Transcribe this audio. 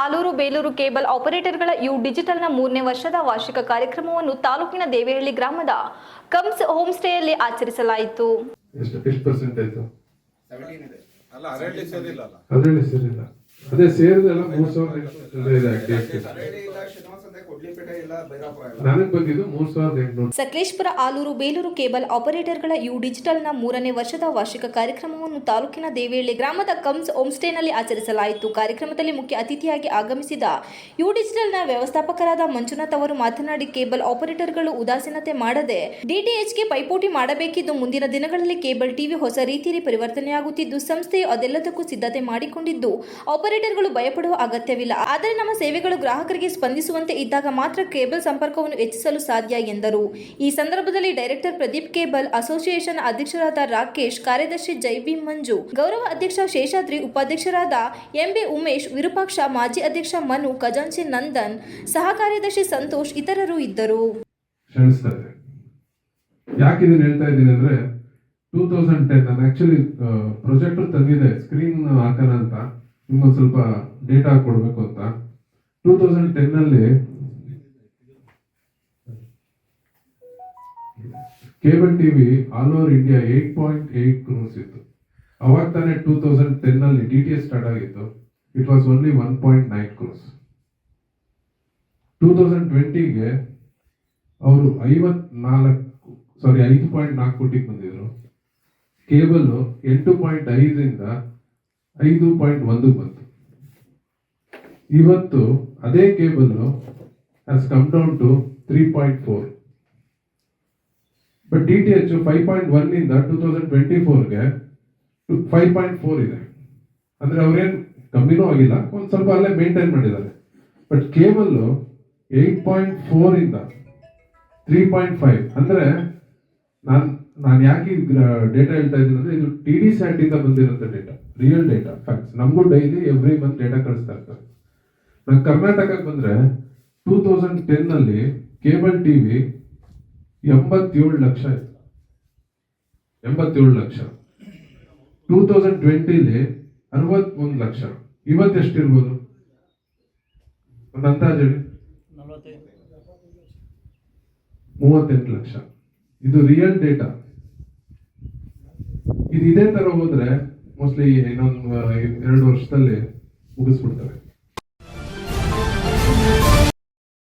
Aluru Belur cable ಆಪರೇಟರ್ಗಳ U ಡಿಜಿಟಲ್ನ ಮೂರನೇ ವರ್ಷದ ವಾರ್ಷಿಕ ಕಾರ್ಯಕ್ರಮವನ್ನು ತಾಲೂಕಿನ ದೇವೇಹಳ್ಳಿ ಗ್ರಾಮದ ಕಮ್ಸ್ ಹೋಮ್ ಸ್ಟೇಯಲ್ಲಿ ಆಚರಿಸಲಾಯಿತು ಅದೇ ಸೇರಿದೆಲ್ಲ ಮೂರು ಸಾವಿರದ ಸಕಲೇಶ್ಪುರ ಆಲೂರು ಬೇಲೂರು ಕೇಬಲ್ ಆಪರೇಟರ್ಗಳ ಯು ಡಿಜಿಟಲ್ನ ಮೂರನೇ ವರ್ಷದ ವಾರ್ಷಿಕ ಕಾರ್ಯಕ್ರಮವನ್ನು ತಾಲೂಕಿನ ದೇವೇಳ್ಳಿ ಗ್ರಾಮದ ಕಮ್ಸ್ ಹೋಮ್ಸ್ಟೇನಲ್ಲಿ ಆಚರಿಸಲಾಯಿತು. ಕಾರ್ಯಕ್ರಮದಲ್ಲಿ ಮುಖ್ಯ ಅತಿಥಿಯಾಗಿ ಆಗಮಿಸಿದ ಯು ಡಿಜಿಟಲ್ನ ವ್ಯವಸ್ಥಾಪಕರಾದ ಮಂಜುನಾಥ್ ಅವರು ಮಾತನಾಡಿ, ಕೇಬಲ್ ಆಪರೇಟರ್ಗಳು ಉದಾಸೀನತೆ ಮಾಡದೆ ಡಿಟಿಎಚ್ಗೆ ಪೈಪೋಟಿ ಮಾಡಬೇಕಿದ್ದು ಮುಂದಿನ ದಿನಗಳಲ್ಲಿ ಕೇಬಲ್ ಟಿವಿ ಹೊಸ ರೀತಿಯಲ್ಲಿ ಪರಿವರ್ತನೆಯಾಗುತ್ತಿದ್ದು, ಸಂಸ್ಥೆಯು ಅದೆಲ್ಲದಕ್ಕೂ ಸಿದ್ಧತೆ ಮಾಡಿಕೊಂಡಿದ್ದು, ಆಪರೇಟರ್ಗಳು ಭಯಪಡುವ ಅಗತ್ಯವಿಲ್ಲ. ಆದರೆ ನಮ್ಮ ಸೇವೆಗಳು ಗ್ರಾಹಕರಿಗೆ ಸ್ಪಂದಿಸುವಂತೆ ಇದ್ದಾಗ ಮಾತ್ರ ಕೇಬಲ್ ಸಂಪರ್ಕವನ್ನು ಹೆಚ್ಚಿಸಲು ಸಾಧ್ಯ ಎಂದರು. ಈ ಸಂದರ್ಭದಲ್ಲಿ ಡೈರೆಕ್ಟರ್ ಪ್ರದೀಪ್ ಕೇಬಲ್, ಅಸೋಸಿಯೇಷನ್ ಅಧ್ಯಕ್ಷರಾದ ರಾಕೇಶ್, ಕಾರ್ಯದರ್ಶಿ ಜೈಬಿ ಮಂಜು, ಗೌರವ ಅಧ್ಯಕ್ಷ ಶೇಷಾದ್ರಿ, ಉಪಾಧ್ಯಕ್ಷರಾದ ಎಂಬಿ ಉಮೇಶ್, ವಿರೂಪಾಕ್ಷ, ಮಾಜಿ ಅಧ್ಯಕ್ಷ ಮನು, ಖಜಾಂಚಿ ನಂದನ್, ಸಹ ಕಾರ್ಯದರ್ಶಿ ಸಂತೋಷ್ ಇತರರು ಇದ್ದರು. ಯಾಕೆ ಟೂ ತೌಸಂಡ್ ಟೆನ್ ನಾನು ಆಕ್ಚುಲಿ ಪ್ರೊಜೆಕ್ಟರ್ ತಂದಿದೆ ಸ್ಕ್ರೀನ್ ಹಾಕೋಣ ಅಂತ. ಸ್ವಲ್ಪ ಡೇಟಾ ಕೊಡಬೇಕು ಅಂತ. ಟೂ ತೌಸಂಡ್ ಟೆನ್ ಅಲ್ಲಿ cable TV all over India eight point eight crores ಇತ್ತು. ಅವಾಗ ತಾನೇ ಟೂ ತೌಸಂಡ್ ಟೆನ್ ಅಲ್ಲಿ ಡಿ ಟಿ ಎಸ್ ಸ್ಟಾರ್ಟ್ ಆಗಿತ್ತು. It was only one point nine crores two thousand ಟ್ವೆಂಟಿಗೆ ಅವರು ಐವತ್ನಾಲ್ಕು ಸಾರಿ ಐದು ಪಾಯಿಂಟ್ ನಾಲ್ಕು ಕೋಟಿಗೆ ಬಂದಿದ್ರು. ಕೇಬಲ್ ಎಂಟು ಪಾಯಿಂಟ್ ಐದರಿಂದ ಐದು ಪಾಯಿಂಟ್ ಒಂದು ಬಂತು. ಇವತ್ತು ಅದೇ cable has come down to three point four but D T H five point one ಇಂದ ಟೂ ತೌಸಂಡ್ ಟ್ವೆಂಟಿ ಫೋರ್ಗೆ ಫೈವ್ ಪಾಯಿಂಟ್ ಫೋರ್ ಇದೆ. ಅಂದರೆ ಅವ್ರೇನು ಕಮ್ಮಿನೂ ಆಗಿಲ್ಲ, ಒಂದು ಸ್ವಲ್ಪ ಅಲ್ಲೇ ಮೇಂಟೈನ್ ಮಾಡಿದ್ದಾರೆ. But cable eight point four ಇಂದ ತ್ರೀ ಪಾಯಿಂಟ್ ಫೈವ್ ಅಂದರೆ ನಾನು ನಾನು ಯಾಕೆ ಡೇಟಾ ಹೇಳ್ತಾ ಇದ್ದೀನಿ ಅಂದರೆ ಇದು ಟಿ ಡಿ ಸ್ಯಾಟಿಂದ ಬಂದಿರೋಂಥ ಡೇಟಾ ರಿಯಲ್ ಡೇಟಾ ಫ್ಯಾಕ್ಟ್ಸ್ ನಮಗೂ ಡೈಲಿ ಎವ್ರಿ ಮಂತ್ ಡೇಟಾ ಕಳಿಸ್ತಾ ಇರ್ತಾರೆ. ನಾನು ಕರ್ನಾಟಕಕ್ಕೆ ಬಂದರೆ ಟೂ ತೌಸಂಡ್ ಟೆನ್ನಲ್ಲಿ ಕೇಬಲ್ ಟಿ ಟಿವಿ ಎಂಬತ್ತೇಳು ಲಕ್ಷ ಇತ್ತು. ಎಂಬತ್ತೇಳು ಲಕ್ಷ. ಟೂ ತೌಸಂಡ್ ಟ್ವೆಂಟಿಲಿ ಅರವತ್ತೊಂದು ಲಕ್ಷ. ಇವತ್ತು ಎಷ್ಟಿರ್ಬೋದು ಒಂದು ಅಂದಾಜು ಹೇಳಿ. ಮೂವತ್ತೆಂಟು ಲಕ್ಷ. ಇದು ರಿಯಲ್ ಡೇಟಾ ಇದು ಇದೇ ತರ ಹೋದ್ರೆ ಮೋಸ್ಟ್ಲಿ ಇನ್ನೊಂದು ಎರಡು ವರ್ಷದಲ್ಲಿ ಮುಗಿಸ್ಬಿಡ್ತವೆ.